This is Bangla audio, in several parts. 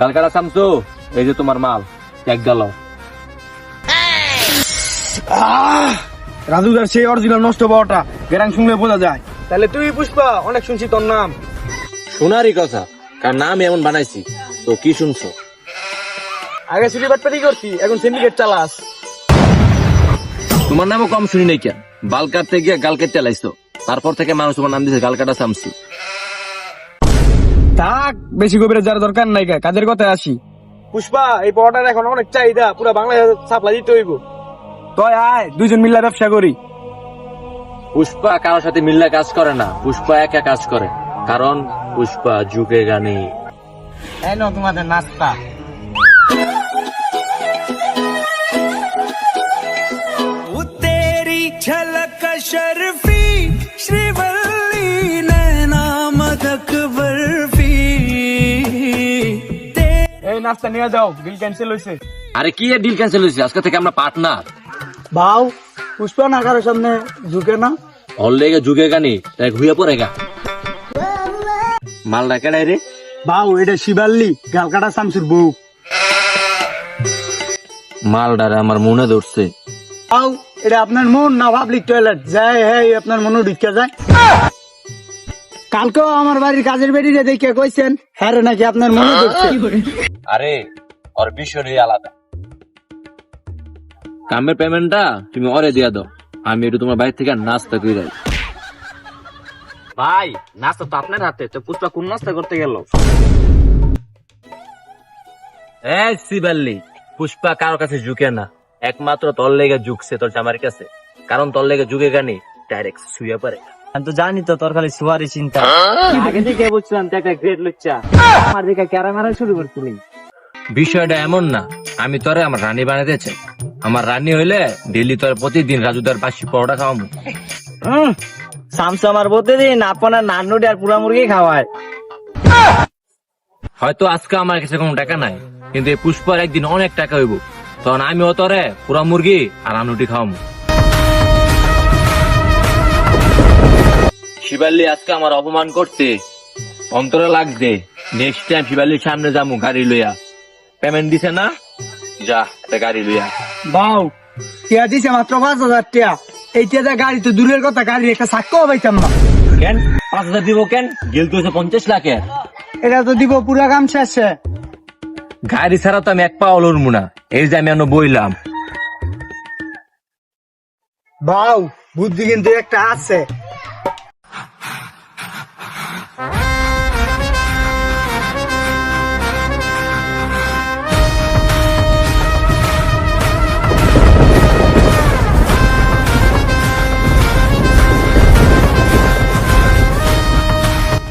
কালকাটা সামসু এই যে তোমার মাল এক গেল রাজুদার সেই অরিজিনাল নষ্ট পাওয়াটা গেরাং শুনলে বোঝা যায়। তাহলে তুই পুষ্পা অনেক শুনছি তোর নাম। শোনারই কথা কার নাম এমন বানাইছি তো কি শুনছো? আগে সিটি বাটপাটি করছি এখন সিন্ডিকেট চালাস। তোমার নামও কম শুনি নাই কেন? বাল কাটতে গিয়ে গাল কেটে লাইছো তারপর থেকে মানুষ তোমার নাম দিয়েছে গালকাটা সামসু। থাক বেশি গভীরে যার দরকার নাই গা কাজের কথায় আসি। পুষ্পা এই পড়াটার এখন অনেক চাহিদা পুরো বাংলাদেশে সাপ্লাই দিতে হইব। তয় আয় দুইজন মিল্লা ব্যবসা করি। পুষ্পা কারও সাথে মিল্লা কাজ করে না পুষ্পা একা কাজ করে। কারণ পুষ্পা যুগে গানে এই নাও তোমাদের নাস্তা। নাস্তা নিয়ে যাও বিল ক্যান্সেল হয়েছে আরে কি ডিল ক্যান্সেল হয়েছে আজকে থেকে আমরা পার্টনার বাউ পুষ্পা না কারোর সামনে ঝুঁকে না? যুগে গানি তাই ঘুরে পড়ে গা। মাল ডাকে রে? বাউ এটা শিবাল্লি গালকাটা শামসুর বউ। মাল ডারে আমার মনে ধরছে। বাউ এটা আপনার মন না পাবলিক টয়লেট যায় হ্যাঁ আপনার মনে ঢুকে যায়। কালকেও আমার বাড়ির কাজের বেরিয়ে দেখে কইছেন হ্যাঁ রে নাকি আপনার মনে ধরছে? আরে ওর বিষয় আলাদা। কামের পেমেন্টটা তুমি ওরে দিয়া দাও আমি একটু তোমার বাইরে থেকে নাস্তা করে যাই ভাই নাস্তা তো আপনার হাতে তো পুষ্পা কোন নাস্তা করতে গেল? এই সিবাল্লি পুষ্পা কারোর কাছে ঝুঁকে না। একমাত্র তোর লেগে ঝুঁকছে তোর জামার কাছে। কারণ তোর লেগে ঝুঁকে গানি ডাইরেক্ট শুয়ে পড়ে। আমি তো জানি তো তোর খালি সুয়ারি চিন্তা। আগে থেকে বুঝছিলাম তুই একটা গ্রেট লুচ্চা। আমার দিকে ক্যারামারা শুরু করছিলি। বিষয়টা এমন না আমি তোরে আমার রানী বানাতে চাই আমার রানী হইলে ডেলি তোর প্রতিদিন রাজুদার পাশে পরোটা খাওয়াবো সামসু আমার প্রতিদিন আপনার নান্নুডি আর পুরা মুরগি খাওয়ায়। হয়তো আজকে আমার কাছে কোনো টাকা নাই কিন্তু এই পুষ্পার একদিন অনেক টাকা হইব। তখন আমি আমিও তোরে পুরা মুরগি আর আনুটি খাওয়াবো শিবাল্লি আজকে আমার অপমান করতে অন্তরে লাগছে নেক্সট টাইম শিবাল্লির সামনে যাব গাড়ি লইয়া। পেমেন্ট দিছে না? যা একটা গাড়ি লইয়া। বাউ টিয়া দিছে মাত্র পাঁচ হাজার টিয়া। এই টিয়া গাড়ি তো দূরের কথা গাড়ি একটা সাক্ষ্য পাইতাম না। কেন? পাঁচ হাজার দিব কেন? গেল তো পঞ্চাশ লাখের। এটা তো দিব পুরা কাম শেষে। গাড়ি ছাড়া তো আমি এক পা লড়বো না। এই যে আমি এখনও বইলাম। বাউ বুদ্ধি কিন্তু একটা আছে।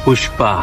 পুষ্পা